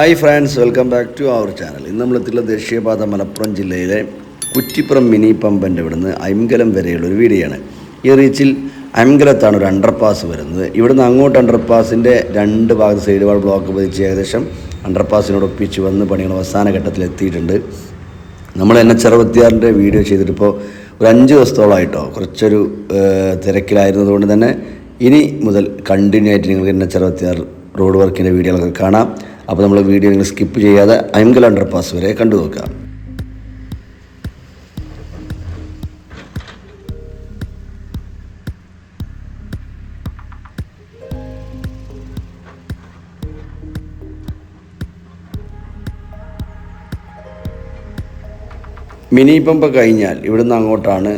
Hi friends welcome back to our channel ഇന്ന് നമ്മളെത്തിയുള്ള ദേശീയപാത മലപ്പുറം ജില്ലയിലെ കുറ്റിപ്പുറം മിനി പമ്പന്റെ ഇവിടുന്ന് അയംകലം വരെയുള്ള ഒരു വീഡിയോയാണ്. ഈ റീച്ചിൽ അയംകലത്താണ് ഒരു അണ്ടർപാസ് വരുന്നത്. ഇവിടുന്ന് അങ്ങോട്ട് അണ്ടർപാസിന്റെ രണ്ട് ഭാഗത്ത് സൈഡ് വാൾ ബ്ലോക്ക് പതിച്ച് ഏകദേശം അണ്ടർപാസിനോടൊപ്പിച്ച് വന്ന് പണികൾ അവസാന ഘട്ടത്തിൽ എത്തിയിട്ടുണ്ട്. നമ്മൾ എൻ എച്ച് അറുപത്തിയാറിന്റെ വീഡിയോ ചെയ്തിട്ടിപ്പോൾ ഒരു അഞ്ച് ദിവസത്തോളമായിട്ടോ കുറച്ചൊരു തിരക്കിലായിരുന്നതുകൊണ്ട് തന്നെ ഇനി മുതൽ കണ്ടിന്യൂ ആയിട്ട് നിങ്ങൾക്ക് എൻ എച്ച് അറുപത്തിയാറ് റോഡ് വർക്കിന്റെ വീഡിയോകളൊക്കെ കാണാം. അപ്പോൾ നമ്മൾ വീഡിയോ നിങ്ങൾ സ്കിപ്പ് ചെയ്യാതെ അയങ്കൽ അണ്ടർപാസ് വരെ കണ്ടു നോക്കുക മിനി പമ്പ് കഴിഞ്ഞാൽ ഇവിടുന്ന് അങ്ങോട്ടാണ്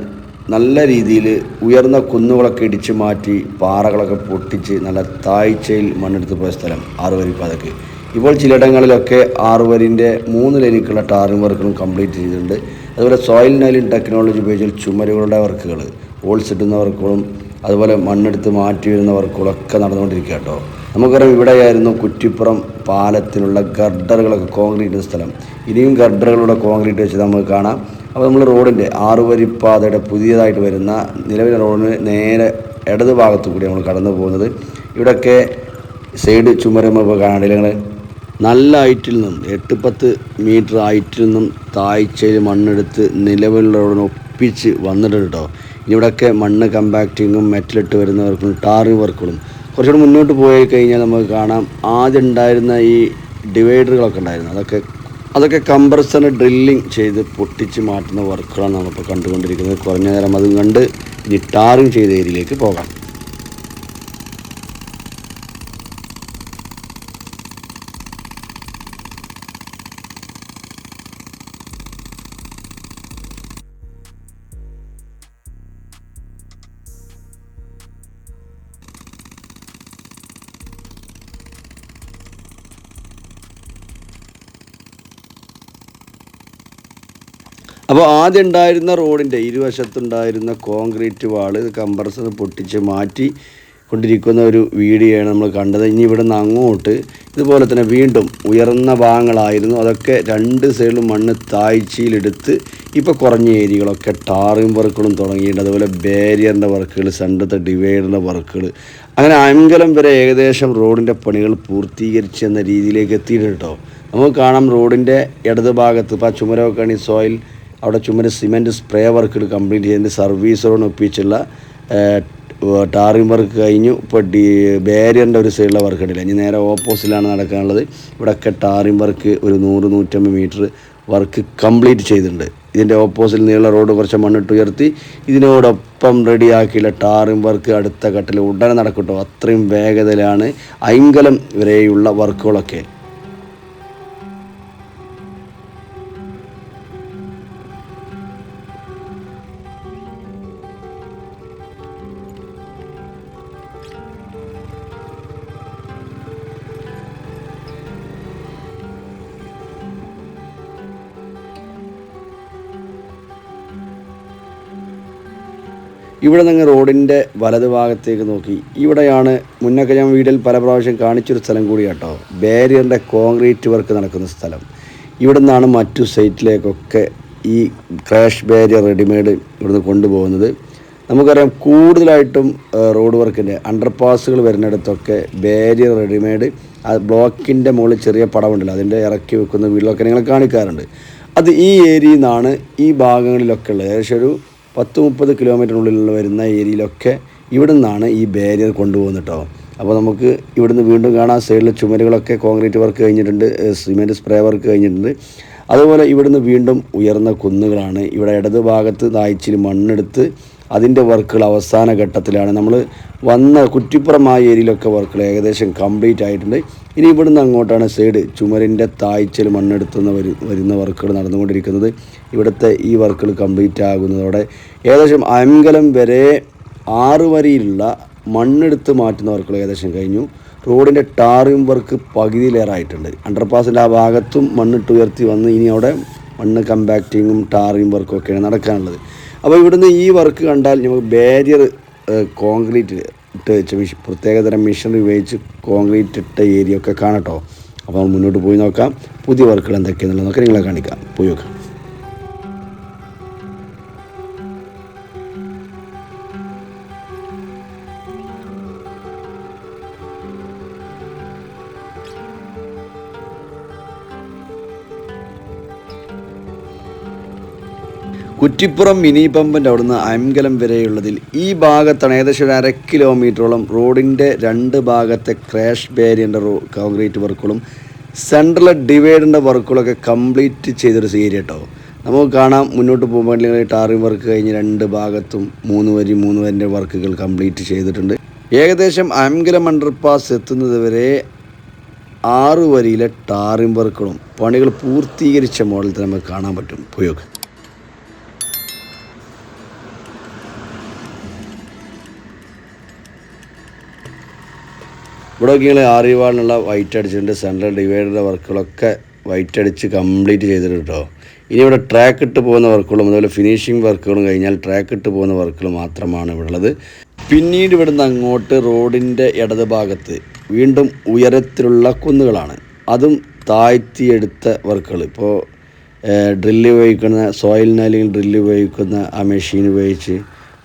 നല്ല രീതിയിൽ ഉയർന്ന കുന്നുകളൊക്കെ ഇടിച്ചു മാറ്റി പാറകളൊക്കെ പൊട്ടിച്ച് നല്ല താഴ്ചയിൽ മണ്ണെടുത്ത് പോയ സ്ഥലം ആറുവരി പാതക്ക് ഇപ്പോൾ ചിലയിടങ്ങളിലൊക്കെ ആറുവരിന്റെ മൂന്ന് ലൈനിക്കുള്ള ടാറിംഗ് വർക്കുകളും കംപ്ലീറ്റ് ചെയ്തിട്ടുണ്ട്. അതുപോലെ സോയിൽ നൈലിൻ ടെക്നോളജി ഉപയോഗിച്ച് ചുമരുകളുടെ വർക്കുകൾ ഹോൾസ് ഇടുന്ന വർക്കുകളും അതുപോലെ മണ്ണെടുത്ത് മാറ്റി വരുന്ന വർക്കുകളൊക്കെ നടന്നുകൊണ്ടിരിക്കുക കേട്ടോ. നമുക്കറിയാം ഇവിടെയായിരുന്നു കുറ്റിപ്പുറം പാലത്തിനുള്ള ഗർഡറുകളൊക്കെ കോൺക്രീറ്റ് സ്ഥലം. ഇനിയും ഗർഡറുകളുടെ കോൺക്രീറ്റ് വെച്ച് നമുക്ക് കാണാം. അപ്പോൾ നമ്മൾ റോഡിന്റെ ആറുവരിപ്പാതയുടെ പുതിയതായിട്ട് വരുന്ന നിലവിലെ റോഡിന് നേരെ ഇടത് ഭാഗത്തു കൂടി നമ്മൾ കടന്നു പോകുന്നത് ഇവിടെയൊക്കെ സൈഡ് ചുമരുമ്പോൾ നിങ്ങൾ നല്ല ഹൈറ്റിൽ നിന്നും എട്ട് പത്ത് മീറ്റർ ഹൈറ്റിൽ നിന്നും താഴ്ചയിൽ മണ്ണെടുത്ത് നിലവിലുള്ള റോഡിന് ഒപ്പിച്ച് വന്നിട്ടുണ്ട് കേട്ടോ ഇവിടെയൊക്കെ മണ്ണ് കമ്പാക്റ്റിങ്ങും മെറ്റലിട്ട് വരുന്നവർക്കും ടാറിങ് വർക്കുകളും കുറച്ചുകൂടെ മുന്നോട്ട് പോയി കഴിഞ്ഞാൽ നമുക്ക് കാണാം. ആദ്യം ഉണ്ടായിരുന്ന ഈ ഡിവൈഡറുകളൊക്കെ ഉണ്ടായിരുന്നു. അതൊക്കെ അതൊക്കെ കമ്പ്രസർ ഡ്രില്ലിങ് ചെയ്ത് പൊട്ടിച്ച് മാറ്റുന്ന വർക്കുകളാണ് നമ്മളിപ്പോൾ കണ്ടുകൊണ്ടിരിക്കുന്നത്. കുറഞ്ഞ നേരം അതും കണ്ട് ഇനി ടാറിങ് ചെയ്ത ഏരിയയിലേക്ക് പോകാം. അപ്പോൾ ആദ്യം ഉണ്ടായിരുന്ന റോഡിന്റെ ഇരുവശത്തുണ്ടായിരുന്ന കോൺക്രീറ്റ് വാൾ കമ്പ്രസർ പൊട്ടിച്ച് മാറ്റി കൊണ്ടിരിക്കുന്ന ഒരു വീഡിയോയാണ് നമ്മൾ കണ്ടത്. ഇനി ഇവിടെ നിന്ന് അങ്ങോട്ട് ഇതുപോലെ തന്നെ വീണ്ടും ഉയർന്ന ഭാഗങ്ങളായിരുന്നു. അതൊക്കെ രണ്ട് സൈഡിലും മണ്ണ് താഴ്ചയിലെടുത്ത് ഇപ്പോൾ കുറഞ്ഞ ഏരിയകളൊക്കെ ടാറിങ് വർക്കുകളും തുടങ്ങിയിട്ടുണ്ട്. അതുപോലെ ബാരിയറിന്റെ വർക്കുകൾ സെന്റത്തെ ഡിവൈഡറിന്റെ വർക്കുകൾ. അങ്ങനെ അങ്കലം വരെ ഏകദേശം റോഡിന്റെ പണികൾ പൂർത്തീകരിച്ച് എന്ന രീതിയിലേക്ക് എത്തിയിട്ടുണ്ട് കേട്ടോ. നമുക്ക് കാണാം റോഡിന്റെ ഇടതുഭാഗത്ത് ഭാഗത്ത് ഇപ്പോൾ ചുമരൊക്കെ സോയിൽ അവിടെ ചുമര് സിമെന്റ് സ്പ്രേ വർക്കുകൾ കംപ്ലീറ്റ് ചെയ്തതിന്റെ സർവീസ് റോഡ് ഒപ്പിച്ചുള്ള ടാറിംഗ് വർക്ക് കഴിഞ്ഞു. ഇപ്പോൾ ഡി ബാരിയറിന്റെ ഒരു സൈഡിലെ വർക്ക് ഇടില്ല ഇനി നേരെ ഓപ്പോസിറ്റിലാണ് നടക്കാനുള്ളത്. ഇവിടെയൊക്കെ ടാറിംഗ് വർക്ക് ഒരു നൂറ് നൂറ്റമ്പത് മീറ്റർ വർക്ക് കംപ്ലീറ്റ് ചെയ്തിട്ടുണ്ട്. ഇതിന്റെ ഓപ്പോസിറ്റ് നീള റോഡ് കുറച്ച് മണ്ണിട്ട് ഉയർത്തി ഇതിനോടൊപ്പം റെഡിയാക്കിയുള്ള ടാറിംഗ് വർക്ക് അടുത്ത ഘട്ടത്തിൽ ഉടനെ നടക്കട്ടോ. അത്രയും വേഗതയിലാണ് അയങ്കലം വരെയുള്ള വർക്കുകളൊക്കെ ഇവിടെ നിന്ന് റോഡിന്റെ വലത് ഭാഗത്തേക്ക് നോക്കി. ഇവിടെയാണ് മുന്നൊക്കെ ഞാൻ വീട്ടിൽ പല പ്രാവശ്യം കാണിച്ചൊരു സ്ഥലം കൂടി കേട്ടോ. ബാരിയറിന്റെ കോൺക്രീറ്റ് വർക്ക് നടക്കുന്ന സ്ഥലം. ഇവിടെ നിന്നാണ് മറ്റു സൈറ്റിലേക്കൊക്കെ ഈ ക്രാഷ് ബാരിയർ റെഡിമെയ്ഡ് ഇവിടുന്ന് കൊണ്ടുപോകുന്നത്. നമുക്കറിയാം കൂടുതലായിട്ടും റോഡ് വർക്കിന്റെ അണ്ടർപാസുകൾ വരുന്നിടത്തൊക്കെ ബാരിയർ റെഡിമെയ്ഡ്. ആ ബ്ലോക്കിന്റെ മുകളിൽ ചെറിയ പടമുണ്ടല്ലോ അതിന്റെ ഇറക്കി വെക്കുന്ന വീടുകളൊക്കെ നിങ്ങൾ കാണിക്കാറുണ്ട്. അത് ഈ ഏരിയയിൽ നിന്നാണ് ഈ ഭാഗങ്ങളിലൊക്കെ ഉള്ളത്. ഏകദേശം ഒരു പത്ത് മുപ്പത് കിലോമീറ്ററിനുള്ളിൽ വരുന്ന ഏരിയയിലൊക്കെ ഇവിടെ നിന്നാണ് ഈ ബാരിയർ കൊണ്ടുപോകുന്നത് കേട്ടോ അപ്പോൾ നമുക്ക് ഇവിടുന്ന് വീണ്ടും കാണാം. സൈഡിൽ ചുമരുകളൊക്കെ കോൺക്രീറ്റ് വർക്ക് കഴിഞ്ഞിട്ടുണ്ട് സിമെന്റ് സ്പ്രേ വർക്ക് കഴിഞ്ഞിട്ടുണ്ട്. അതുപോലെ ഇവിടുന്ന് വീണ്ടും ഉയർന്ന കുന്നുകളാണ്. ഇവിടെ ഇടത് ഭാഗത്ത് താഴ്ചയിൽ മണ്ണെടുത്ത് അതിന്റെ വർക്കുകൾ അവസാന ഘട്ടത്തിലാണ്. നമ്മൾ വന്ന കുറ്റിപ്പുറമായ ഏരിയയിലൊക്കെ വർക്കുകൾ ഏകദേശം കംപ്ലീറ്റ് ആയിട്ടുണ്ട്. ഇനി ഇവിടുന്ന് അങ്ങോട്ടാണ് സൈഡ്. ചുമരിന്റെ താഴ്ചയിൽ മണ്ണെടുത്തുന്ന വരു വരുന്ന വർക്കുകൾ നടന്നുകൊണ്ടിരിക്കുന്നത്. ഇവിടുത്തെ ഈ വർക്കുകൾ കംപ്ലീറ്റ് ആകുന്നതോടെ ഏകദേശം അയങ്കലം വരെ ആറ് വരിയിലുള്ള മണ്ണെടുത്ത് മാറ്റുന്ന വർക്കുകൾ ഏകദേശം കഴിഞ്ഞു. റോഡിന്റെ ടാറിംഗ് വർക്ക് പകുതിയിലേറായിട്ടുണ്ട്. അണ്ടർപാസിന്റെ ആ ഭാഗത്തും മണ്ണിട്ട് ഉയർത്തി വന്ന് ഇനി അവിടെ മണ്ണ് കമ്പാക്റ്റിങ്ങും ടാറിംഗ് വർക്കും ഒക്കെയാണ് നടക്കാനുള്ളത്. അപ്പോൾ ഇവിടുന്ന് ഈ വർക്ക് കണ്ടാൽ നമുക്ക് ബാരിയർ കോൺക്രീറ്റ് ഇട്ട് വെച്ച മിഷ് പ്രത്യേകതരം മെഷീനറി ഉപയോഗിച്ച് കോൺക്രീറ്റ് ഇട്ട ഏരിയ ഒക്കെ കാണട്ടോ അപ്പോൾ നമ്മൾ മുന്നോട്ട് പോയി നോക്കാം. പുതിയ വർക്കുകൾ എന്തൊക്കെയാണെന്നുള്ളതൊക്കെ നിങ്ങളെ കാണിക്കാം. പോയി നോക്കാം. കുറ്റിപ്പുറം മിനി പമ്പിന്റെ അവിടുന്ന് അയംകലം വരെയുള്ളതിൽ ഈ ഭാഗത്താണ് ഏകദേശം ഒരു അര കിലോമീറ്ററോളം റോഡിന്റെ രണ്ട് ഭാഗത്തെ ക്രാഷ് ബാരിയറിന്റെ റോ കോൺക്രീറ്റ് വർക്കുകളും സെൻട്രൽ ഡിവൈഡിന്റെ വർക്കുകളൊക്കെ കംപ്ലീറ്റ് ചെയ്തൊരു ഏരിയ കേട്ടോ. നമുക്ക് കാണാം മുന്നോട്ട് പോകുമ്പോൾ ടാറിംഗ് വർക്ക് കഴിഞ്ഞ് രണ്ട് ഭാഗത്തും മൂന്ന് വരി മൂന്ന് വരിന്റെ വർക്കുകൾ കംപ്ലീറ്റ് ചെയ്തിട്ടുണ്ട്. ഏകദേശം അയംകലം അണ്ടർപാസ് എത്തുന്നത് വരെ ആറ് വരിയിലെ ടാറിംഗ് വർക്കുകളും പണികൾ പൂർത്തീകരിച്ച മോഡൽ തന്നെ നമുക്ക് കാണാൻ പറ്റും. പോയൊക്കെ ഇവിടെ നോക്കിയാൽ ആറിവാളിനുള്ള വൈറ്റ് അടിച്ചിട്ടുണ്ട്. സെൻട്രൽ ഡിവൈഡറിന്റെ വർക്കുകളൊക്കെ വൈറ്റ് അടിച്ച് കംപ്ലീറ്റ് ചെയ്തിട്ടുണ്ട് കേട്ടോ ഇനി ഇവിടെ ട്രാക്ക് ഇട്ട് പോകുന്ന വർക്കുകളും അതുപോലെ ഫിനിഷിംഗ് വർക്കുകളും കഴിഞ്ഞാൽ ട്രാക്ക് ഇട്ട് പോകുന്ന വർക്കുകൾ മാത്രമാണ് ഇവിടെ ഉള്ളത് പിന്നീട് ഇവിടുന്ന് അങ്ങോട്ട് റോഡിന്റെ ഇടത് ഭാഗത്ത് വീണ്ടും ഉയരത്തിലുള്ള കുന്നുകളാണ്. അതും താഴ്ത്തിയെടുത്ത വർക്കുകൾ. ഇപ്പോൾ ഡ്രില്ല് ഉപയോഗിക്കുന്ന സോയിലിന് അല്ലെങ്കിൽ ഡ്രില്ല് ഉപയോഗിക്കുന്ന ആ മെഷീൻ ഉപയോഗിച്ച്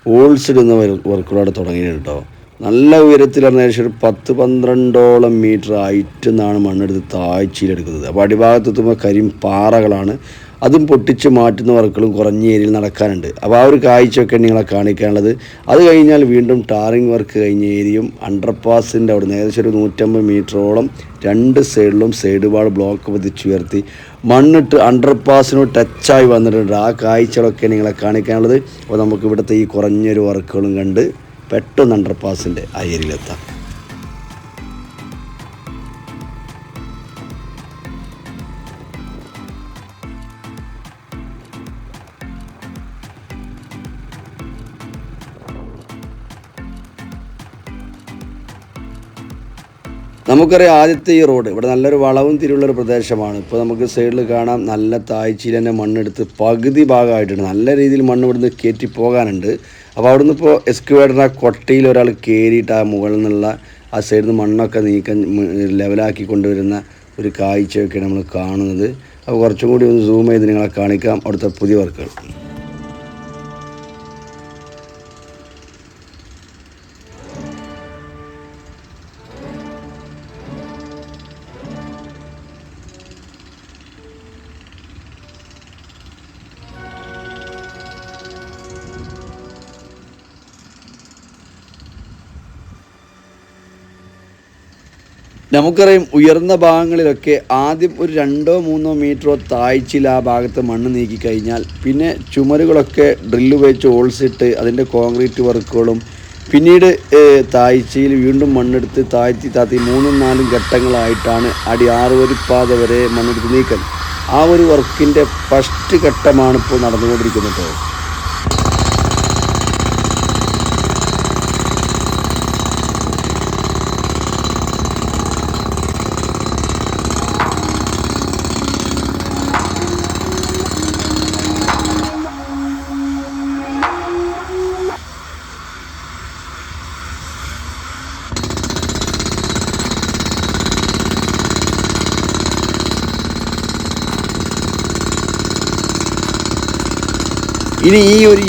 ഹോൾസ് ഇടുന്ന വർക്കുകളോടെ തുടങ്ങിയിട്ടുണ്ട് നല്ല ഉയരത്തിൽ പറഞ്ഞ ഏകദേശം ഒരു പത്ത് പന്ത്രണ്ടോളം മീറ്റർ ഹൈറ്റ് നിന്നാണ് മണ്ണെടുത്ത് താഴ്ചയിലെടുക്കുന്നത് അപ്പോൾ അടിഭാഗത്ത് എത്തുമ്പോൾ കരിം പാറകളാണ്. അതും പൊട്ടിച്ച് മാറ്റുന്ന വർക്കുകളും കുറഞ്ഞ ഏരിയയിൽ നടക്കാനുണ്ട്. അപ്പോൾ ആ ഒരു കാഴ്ചയൊക്കെ നിങ്ങളെ കാണിക്കാനുള്ളത്. അത് കഴിഞ്ഞാൽ വീണ്ടും ടാറിങ് വർക്ക് കഴിഞ്ഞ ഏരിയയും അണ്ടർപാസിന്റെ അവിടെ നിന്ന് ഏകദേശം ഒരു നൂറ്റമ്പത് മീറ്ററോളം രണ്ട് സൈഡിലും സൈഡ് വാൾ ബ്ലോക്ക് പതിച്ചുയർത്തി മണ്ണിട്ട് അണ്ടർപാസിനോട് ടച്ചായി വന്നിട്ടുണ്ട്. ആ കാഴ്ചകളൊക്കെ നിങ്ങളെ കാണിക്കാനുള്ളത്. അപ്പോൾ നമുക്ക് ഇവിടുത്തെ ഈ കുറഞ്ഞൊരു വർക്കുകളും കണ്ട് പെട്ടെന്ന് അണ്ടർപാസിന്റെ പാസിന്റെ അയരിലെത്താം നമുക്കറിയാം ആദ്യത്തെ ഈ റോഡ് ഇവിടെ നല്ലൊരു വളവും തിരിവുള്ളൊരു പ്രദേശമാണ്. ഇപ്പോൾ നമുക്ക് സൈഡിൽ കാണാം നല്ല താഴ്ചയിൽ തന്നെ മണ്ണെടുത്ത് പകുതി ഭാഗമായിട്ടുണ്ട്. നല്ല രീതിയിൽ മണ്ണ് ഇവിടുന്ന് കയറ്റി പോകാനുണ്ട്. അപ്പോൾ അവിടുന്ന് ഇപ്പോൾ എക്സ്കവേറ്ററിന് ആ കൊട്ടയിൽ ഒരാൾ കയറിയിട്ട് ആ മുകളിൽ നിന്നുള്ള ആ സൈഡിൽ നിന്ന് മണ്ണൊക്കെ നീക്കാൻ ലെവലാക്കി കൊണ്ടുവരുന്ന ഒരു കാഴ്ചയൊക്കെയാണ് നമ്മൾ കാണുന്നത്. അപ്പോൾ കുറച്ചും കൂടി ഒന്ന് സൂം ചെയ്ത് നിങ്ങളെ കാണിക്കാം. അവിടുത്തെ പുതിയ വർക്കുകൾ. നമുക്കറിയാം ഉയർന്ന ഭാഗങ്ങളിലൊക്കെ ആദ്യം ഒരു രണ്ടോ മൂന്നോ മീറ്ററോ താഴ്ചയിൽ ആ ഭാഗത്ത് മണ്ണ് നീക്കി കഴിഞ്ഞാൽ പിന്നെ ചുമരുകളൊക്കെ ഡ്രില്ല് ഉപയോഗിച്ച് ഓൾസിട്ട് അതിന്റെ കോൺക്രീറ്റ് വർക്കുകളും പിന്നീട് താഴ്ചയിൽ വീണ്ടും മണ്ണെടുത്ത് താഴ്ത്തി താത്തി മൂന്നും നാലും ഘട്ടങ്ങളായിട്ടാണ് അടി ആറ് വരിപ്പാത വരെ മണ്ണെടുത്ത് നീക്കൽ. ആ ഒരു വർക്കിന്റെ ഫസ്റ്റ് ഘട്ടമാണ് ഇപ്പോൾ നടന്നുകൊണ്ടിരിക്കുന്നത്. ഇനി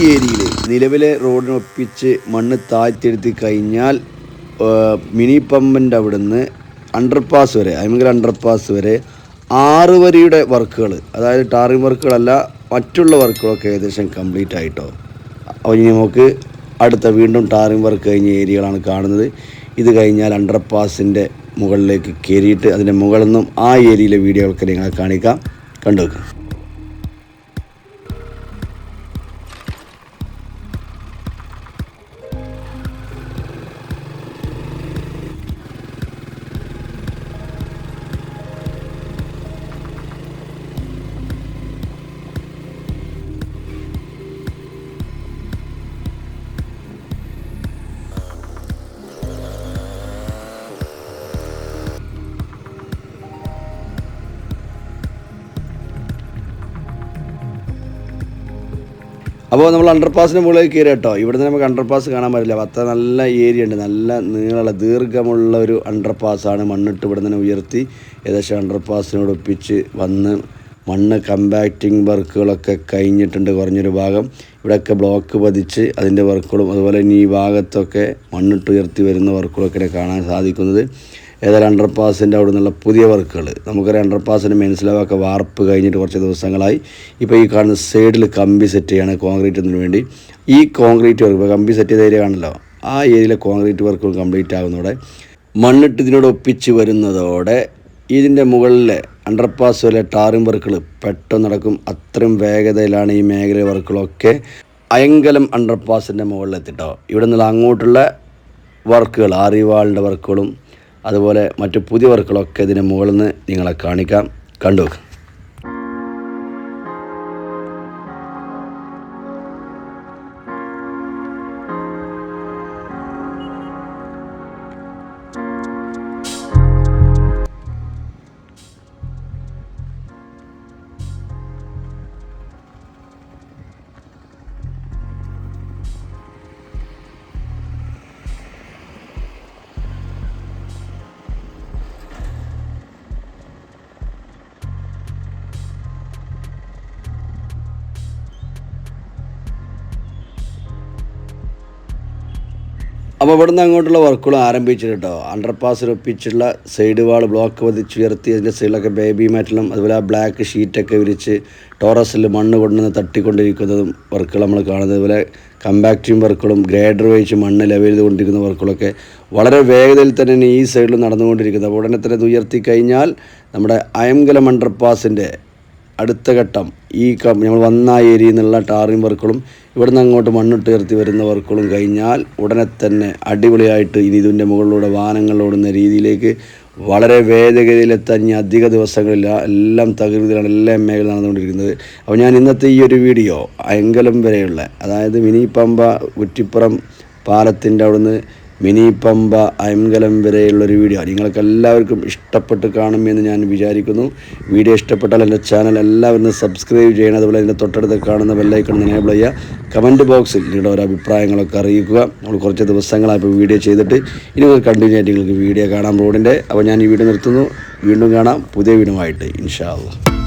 ഏരിയയിൽ നിലവിലെ റോഡിനൊപ്പിച്ച് മണ്ണ് താഴ്ത്തിയെടുത്ത് കഴിഞ്ഞാൽ മിനി പമ്പിന്റെ അവിടുന്ന് അണ്ടർപാസ് വരെ അല്ലെങ്കിൽ അണ്ടർപാസ് വരെ ആറ് വരിയുടെ വർക്കുകൾ അതായത് ടാറിംഗ് വർക്കുകളല്ല മറ്റുള്ള വർക്കുകളൊക്കെ ഏകദേശം കംപ്ലീറ്റ് ആയിട്ടോ. അപ്പോൾ ഇനി നമുക്ക് അടുത്ത വീണ്ടും ടാറിംഗ് വർക്ക് കഴിഞ്ഞ ഏരിയകളാണ് കാണുന്നത്. ഇത് കഴിഞ്ഞാൽ അണ്ടർപാസിന്റെ മുകളിലേക്ക് കയറിയിട്ട് അതിന്റെ മുകളിൽ നിന്നും ആ ഏരിയയിലെ വീഡിയോകളൊക്കെ നിങ്ങളെ കാണിക്കാം. കണ്ടു വെക്കാം അപ്പോൾ നമ്മൾ അണ്ടർപാസിന് മുകളിലേക്ക് കയറി കേട്ടോ. ഇവിടുന്ന് നമുക്ക് അണ്ടർപാസ് കാണാൻ പറ്റില്ല. അത്ര നല്ല ഏരിയ ഉണ്ട്. നല്ല നീളമുള്ള ദീർഘമുള്ള ഒരു അണ്ടർപാസ്സാണ് മണ്ണിട്ട് ഇവിടെ നിന്ന് ഉയർത്തി ഏകദേശം അണ്ടർപാസിനോട് ഒപ്പിച്ച് വന്ന് മണ്ണ് കമ്പാക്റ്റിംഗ് വർക്കുകളൊക്കെ കഴിഞ്ഞിട്ടുണ്ട് കുറഞ്ഞൊരു ഭാഗം. ഇവിടെയൊക്കെ ബ്ലോക്ക് പതിച്ച് അതിന്റെ വർക്കുകളും അതുപോലെ ഇനി ഈ ഭാഗത്തൊക്കെ മണ്ണിട്ട് ഉയർത്തി വരുന്ന വർക്കുകളൊക്കെ കാണാൻ സാധിക്കുന്നത്. ഏതായാലും അണ്ടർപാസിന്റെ അവിടെ നിന്നുള്ള പുതിയ വർക്കുകൾ. നമുക്കൊരു അണ്ടർപാസിന്റെ മനസ്സിലാവാക്ക വാർപ്പ് കഴിഞ്ഞിട്ട് കുറച്ച് ദിവസങ്ങളായി. ഇപ്പോൾ ഈ കാണുന്ന സൈഡിൽ കമ്പി സെറ്റ് ചെയ്യാണ് കോൺക്രീറ്റിന് വേണ്ടി. ഈ കോൺക്രീറ്റ് വർക്ക് കമ്പി സെറ്റ് ചെയ്ത ഏരിയ കാണല്ലോ ആ ഏരിയയിലെ കോൺക്രീറ്റ് വർക്ക് കംപ്ലീറ്റ് ആകുന്നതോടെ മണ്ണിട്ട് ഇതിനോട് ഒപ്പിച്ച് വരുന്നതോടെ ഇതിന്റെ മുകളിലെ അണ്ടർപാസ് വരെ ടാറിംഗ് വർക്കുകൾ പെട്ടെന്ന് നടക്കും. അത്രയും വേഗതയിലാണ് ഈ മേഖല വർക്കുകളൊക്കെ അയങ്കലം അണ്ടർപാസിന്റെ മുകളിലെത്തിട്ടോ. ഇവിടെ നിന്നുള്ള അങ്ങോട്ടുള്ള വർക്കുകൾ ആറിവാളിന്റെ വർക്കുകളും അതുപോലെ മറ്റു പുതിയ വർക്കുകളൊക്കെ ഇതിന് മുകളിൽ നിന്ന് നിങ്ങളെ കാണിക്കാം. കണ്ടു അപ്പോൾ ഇവിടുന്ന് അങ്ങോട്ടുള്ള വർക്കുകൾ ആരംഭിച്ചിട്ടുണ്ട്? കേട്ടോ അണ്ടർപാസ് ഒപ്പിച്ചുള്ള സൈഡ് വാൾ ബ്ലോക്ക് പതിച്ചുയർത്തി അതിന്റെ സൈഡിലൊക്കെ ബേബി മാറ്റലും അതുപോലെ ആ ബ്ലാക്ക് ഷീറ്റൊക്കെ വിരിച്ച് ടോറസിൽ മണ്ണ് കൊണ്ടുവന്ന് തട്ടിക്കൊണ്ടിരിക്കുന്നതും വർക്കുകൾ നമ്മൾ കാണുന്നത്. അതുപോലെ കമ്പാക്റ്റിംഗ് വർക്കുകളും ഗ്രേഡർ വെച്ച് മണ്ണ് ലെവൽ ചെയ്തുകൊണ്ടിരിക്കുന്ന വർക്കുകളൊക്കെ വളരെ വേഗതയിൽ തന്നെ ഈ സൈഡിൽ നടന്നുകൊണ്ടിരിക്കുന്നത്. അപ്പോൾ ഉടനെ തന്നെ ഉയർത്തി കഴിഞ്ഞാൽ നമ്മുടെ അയംകലം അണ്ടർപാസിന്റെ അടുത്ത ഘട്ടം ഈ നമ്മൾ വന്ന ഏരിയയിൽ നിന്നുള്ള ടാറിങ് വർക്കുകളും ഇവിടെ നിന്ന് അങ്ങോട്ട് മണ്ണിട്ട് ഉയർത്തി വരുന്ന വർക്കുകളും കഴിഞ്ഞാൽ ഉടനെ തന്നെ അടിപൊളിയായിട്ട് ഇനി ഇതിന്റെ മുകളിലൂടെ വാഹനങ്ങൾ രീതിയിലേക്ക് വളരെ വേഗതയിലെത്താൻ ഇനി അധിക ദിവസങ്ങളില്ല. എല്ലാം തകൃതിയിലാണ് എല്ലാം മേഖല നടന്നുകൊണ്ടിരിക്കുന്നത്. അപ്പോൾ ഞാൻ ഇന്നത്തെ ഈ ഒരു വീഡിയോ അയങ്കലം വരെയുള്ള അതായത് മിനി പമ്പ കുറ്റിപ്പുറം പാലത്തിന്റെ അവിടുന്ന് മിനി പമ്പ അയംകലം വരെയുള്ളൊരു വീഡിയോ. നിങ്ങൾക്ക് എല്ലാവർക്കും ഇഷ്ടപ്പെട്ട് കാണുമെന്ന് ഞാൻ വിചാരിക്കുന്നു. വീഡിയോ ഇഷ്ടപ്പെട്ടാൽ എന്റെ ചാനൽ എല്ലാവരും സബ്സ്ക്രൈബ് ചെയ്യണം. അതുപോലെ എന്റെ തൊട്ടടുത്ത് കാണുന്ന ബെല്ലൈക്കൺ എനേബിൾ ചെയ്യുക. കമന്റ് ബോക്സിൽ നിങ്ങളുടെ ഓരോ അഭിപ്രായങ്ങളൊക്കെ അറിയിക്കുക. നമ്മൾ കുറച്ച് ദിവസങ്ങളായി ഇപ്പോൾ വീഡിയോ ചെയ്തിട്ട് ഇനി ഒരു കണ്ടിന്യൂ ആയിട്ട് നിങ്ങൾക്ക് വീഡിയോ കാണാം റോഡിന്റെ. അപ്പോൾ ഞാൻ ഈ വീഡിയോ നിർത്തുന്നു. വീണ്ടും കാണാം. പുതിയ വീഡിയോ ആയിട്ട്. ഇൻഷാ അള്ളാ.